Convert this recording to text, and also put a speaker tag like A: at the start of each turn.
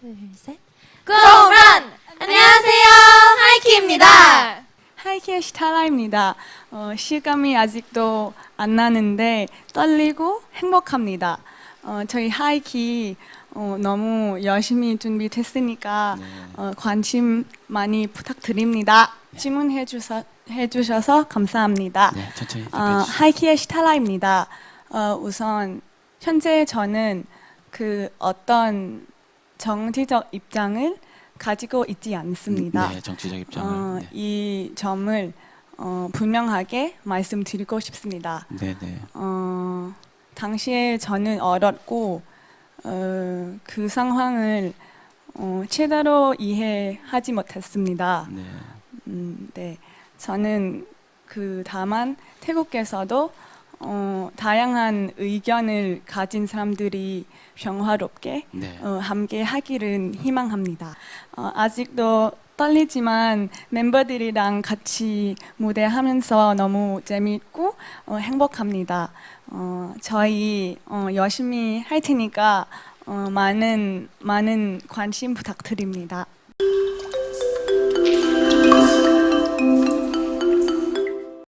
A: 둘, 셋. 고런! 안녕하세요. 하이키입니다.
B: 하이키의 시타라입니다. 어, 실감이 아직도 안 나는데 떨리고 행복합니다. 어, 저희 하이키 어, 너무 열심히 준비됐으니까 네. 어, 관심 많이 부탁드립니다. 질문해 주셔, 해 주셔서 감사합니다.
C: 네, 천천히
B: 어, 하이키의 시타라입니다. 어, 우선 현재 저는 그 어떤 정치적 입장을 가지고 있지 않습니다.
C: 네, 정치적 입장을.
B: 어,
C: 네.
B: 이 점을 어, 분명하게 말씀드리고 싶습니다.
C: 네, 네.
B: 어, 당시에 저는 어렸고 어, 그 상황을 어, 제대로 이해하지 못했습니다.
C: 네.
B: 음, 네, 저는 그 다만 태국에서도 어, 다양한 의견을 가진 사람들이 평화롭게
C: 네.
B: 어, 함께 하기를 희망합니다. 어, 아직도 떨리지만 멤버들이랑 같이 무대하면서 너무 재미있고 어, 행복합니다. 어, 저희 어, 열심히 할 테니까 어, 많은 많은 관심 부탁드립니다.